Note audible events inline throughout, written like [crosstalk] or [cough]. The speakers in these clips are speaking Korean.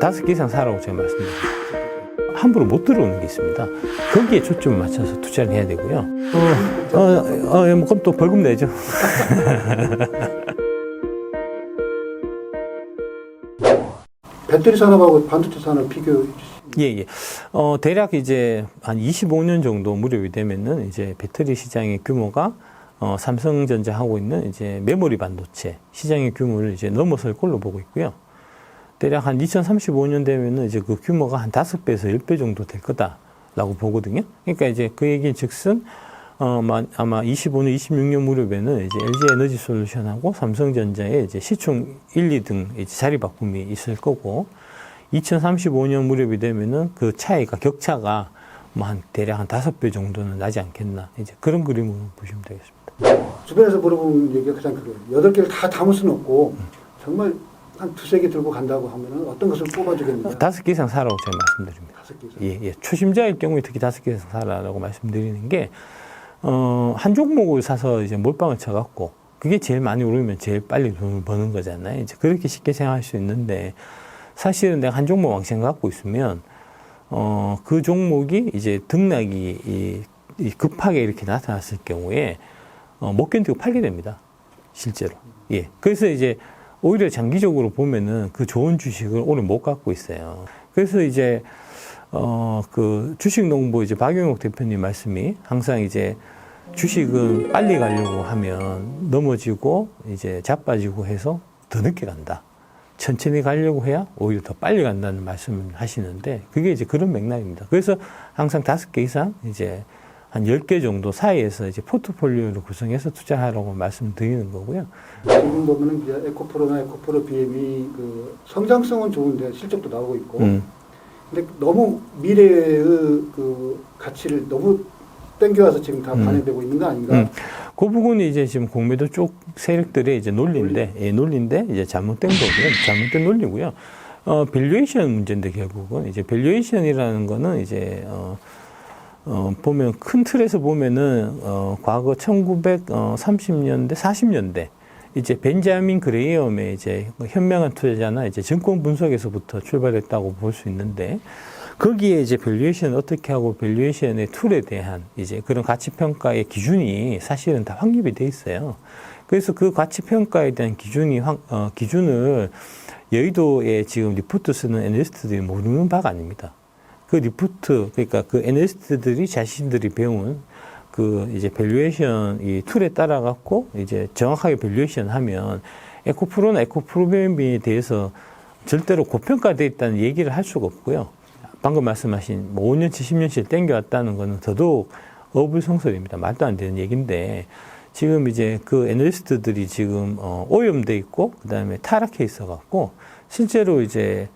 다섯 개 이상 사라고 제가 말씀드렸죠. 함부로 못 들어오는 게 있습니다. 거기에 초점을 맞춰서 투자를 해야 되고요. 어, 어, 어, 뭐 그럼 또 벌금 내죠. [laughs] 배터리 산업하고 반도체 산업 비교해 주시면 예, 예. 어, 대략 이제 한 25년 정도 무렵이 되면은 이제 배터리 시장의 규모가 어, 삼성전자 하고 있는 이제 메모리 반도체 시장의 규모를 이제 넘어설 걸로 보고 있고요. 대략 한 2035년 되면은 이제 그 규모가 한 5배에서 10배 정도 될 거다라고 보거든요. 그러니까 이제 그 얘기 즉슨 어, 마- 아마 25년, 26년 무렵에는 이제 LG 에너지 솔루션하고 삼성전자의 이제 시총 1, 2등 이제 자리 바꿈이 있을 거고 2035년 무렵이 되면은 그 차이가 격차가 뭐 한 대략 한 다섯 배 정도는 나지 않겠나 이제 그런 그림으로 보시면 되겠습니다. 주변에서 물어보는 얘기가 가장 그거예요. 여덟 개를 다 담을 수는 없고 정말 한 두세 개 들고 간다고 하면은 어떤 것을 뽑아주겠느냐. 다섯 개 이상 사라고 제가 말씀드립니다. 다섯 개 이상. 예, 예. 초심자일 경우에 특히 다섯 개 이상 사라라고 말씀드리는 게 어, 한 종목을 사서 이제 몰빵을 쳐갖고 그게 제일 많이 오르면 제일 빨리 돈을 버는 거잖아요. 이제 그렇게 쉽게 생각할 수 있는데 사실은 내가 한 종목 왕창 갖고 있으면 어, 그 종목이 이제 등락이 이, 이 급하게 이렇게 나타났을 경우에 어, 못 견디고 팔게 됩니다. 실제로. 예. 그래서 이제 오히려 장기적으로 보면은 그 좋은 주식을 오래 못 갖고 있어요. 그래서 이제 어, 그 주식농부 이제 박용욱 대표님 말씀이 항상 이제 주식은 빨리 가려고 하면 넘어지고 이제 자빠지고 해서 더 늦게 간다. 천천히 가려고 해야 오히려 더 빨리 간다는 말씀을 하시는데 그게 이제 그런 맥락입니다. 그래서 항상 다섯 개 이상 이제 한열개 정도 사이에서 이제 포트폴리오를 구성해서 투자하라고 말씀드리는 거고요. 지금 보면은 이제 에코프로나 에코프로 BM이 그 성장성은 좋은데 실적도 나오고 있고. 음. 근데 너무 미래의 그 가치를 너무 땡겨와서 지금 다 음. 반영되고 있는 거 아닌가? 음. 그 부분이 이제 지금 공매도 쪽 세력들의 이제 논리인데, 예, 논리인데 이제 잘못된 거고요. [laughs] 잘못된 논리고요. 어, 밸류에이션 문제인데 결국은 이제 밸류에이션이라는 거는 이제 어, 어, 보면 큰 틀에서 보면은 어, 과거 1930년대, 40년대 이제 벤자민 그레이엄의 이제 뭐 현명한 투자자나 이제 증권 분석에서부터 출발했다고 볼 수 있는데 거기에 이제 밸류에이션 어떻게 하고 밸류에이션의 툴에 대한 이제 그런 가치 평가의 기준이 사실은 다 확립이 돼 있어요. 그래서 그 가치 평가에 대한 기준이 확, 어, 기준을 여의도에 지금 리포트 쓰는 애널리스트들이 모르는 바가 아닙니다. 그 리포트 그러니까 그 애널리스트들이 자신들이 배운 그 이제 밸류에이션 이 툴에 따라 갖고 이제 정확하게 밸류에이션 하면 에코프로나 에코프로비엠에 대해서 절대로 고평가돼 있다는 얘기를 할 수가 없고요. 방금 말씀하신 뭐 5년치, 10년치 땡겨왔다는 거는 더더욱 어불성설입니다. 말도 안 되는 얘기인데 지금 이제 그 애널리스트들이 지금 어, 오염돼 있고 그다음에 타락해 있어 갖고 실제로 이제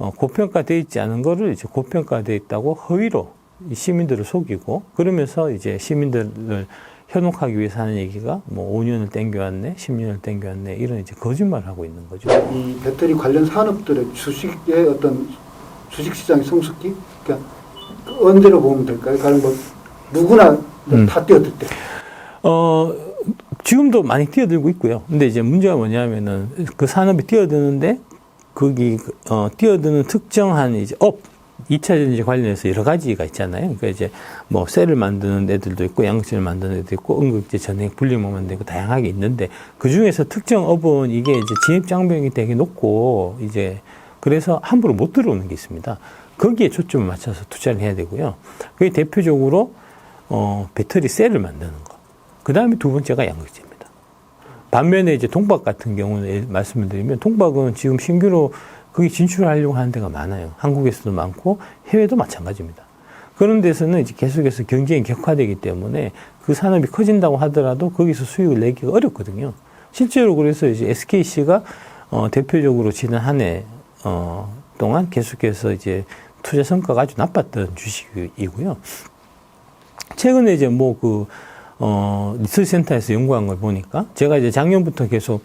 어, 고평가돼 있지 않은 거를 이제 고평가돼 있다고 허위로 이 시민들을 속이고 그러면서 이제 시민들을 현혹하기 위해서 하는 얘기가 뭐 5년을 땡겨왔네, 10년을 땡겨왔네 이런 이제 거짓말을 하고 있는 거죠. 이 배터리 관련 산업들의 주식의 어떤 주식 시장의 성숙기? 그러니까 그 언제로 보면 될까요? 가령 뭐 누구나 음. 다 뛰어들 때. 어, 지금도 많이 뛰어들고 있고요. 근데 이제 문제가 뭐냐면은 그 산업이 뛰어드는데 거기 어, 뛰어드는 특정한 이제 업 2차 전지 관련해서 여러 가지가 있잖아요. 그러니까 이제 뭐 셀을 만드는 애들도 있고 양극재를 만드는 애들도 있고 응급제 전액 분리막 만들고 다양하게 있는데 그 중에서 특정 업은 이게 이제 진입 장벽이 되게 높고 이제 그래서 함부로 못 들어오는 게 있습니다. 거기에 초점을 맞춰서 투자를 해야 되고요. 그게 대표적으로 어, 배터리 셀을 만드는 거. 그 다음에 두 번째가 양극재입니다. 반면에 이제 동박 같은 경우는 예- 말씀을 드리면 동박은 지금 신규로 거기 진출하려고 하는 데가 많아요. 한국에서도 많고 해외도 마찬가지입니다. 그런 데서는 이제 계속해서 경쟁이 격화되기 때문에 그 산업이 커진다고 하더라도 거기서 수익을 내기가 어렵거든요. 실제로 그래서 이제 SKC가 어, 대표적으로 지난 한해 어, 동안 계속해서 이제 투자 성과가 아주 나빴던 주식이고요. 최근에 이제 뭐 그, 어, 리서치 센터에서 연구한 걸 보니까 제가 이제 작년부터 계속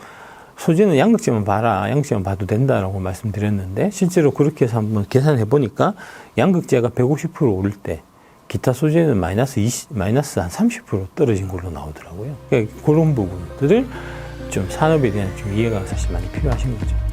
소재는 양극재만 봐라, 양극재만 봐도 된다라고 말씀드렸는데 실제로 그렇게 해서 한번 계산해 보니까 양극재가 150% 오를 때 기타 소재는 마이너스 20, 마이너스 한 30% 떨어진 걸로 나오더라고요. 그러니까 그런 부분들을 좀 산업에 대한 좀 이해가 사실 많이 필요하신 거죠.